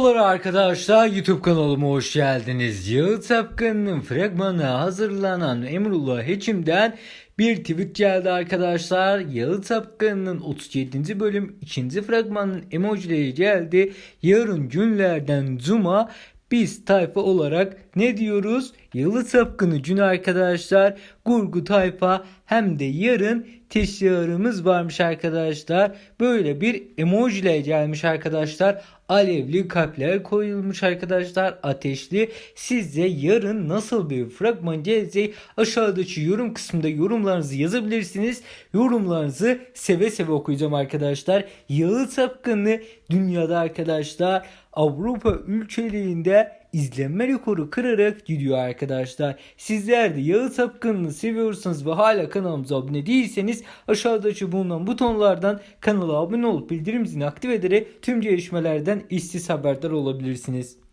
Merhabalar arkadaşlar YouTube kanalıma hoş geldiniz. Yağıt Sapkın'ın fragmanı hazırlanan Emrullah Hekim'den bir tweet geldi arkadaşlar. Yağıt Sapkın'ın 37. bölüm 2. fragmanın emojileri geldi. Yarın günlerden Zuma biz tayfa olarak ne diyoruz? Yalı Sapkını gün arkadaşlar. Gurgu tayfa hem de yarın teşhiarımız varmış arkadaşlar. Böyle bir emojiyle gelmiş arkadaşlar. Alevli kalpler koyulmuş arkadaşlar. Ateşli. Sizce yarın nasıl bir fragman gelecek? Aşağıdaki yorum kısmında yorumlarınızı yazabilirsiniz. Yorumlarınızı seve seve okuyacağım arkadaşlar. Yalı Sapkını dünyada arkadaşlar Avrupa ülkelerinde izlenme rekoru kırarak gidiyor arkadaşlar. Sizler de Yağı Sapkın'ı seviyorsanız ve hala kanalımıza abone değilseniz aşağıdaki bulunan butonlardan kanala abone olup bildirim zilini aktif ederek tüm gelişmelerden işsiz haberdar olabilirsiniz.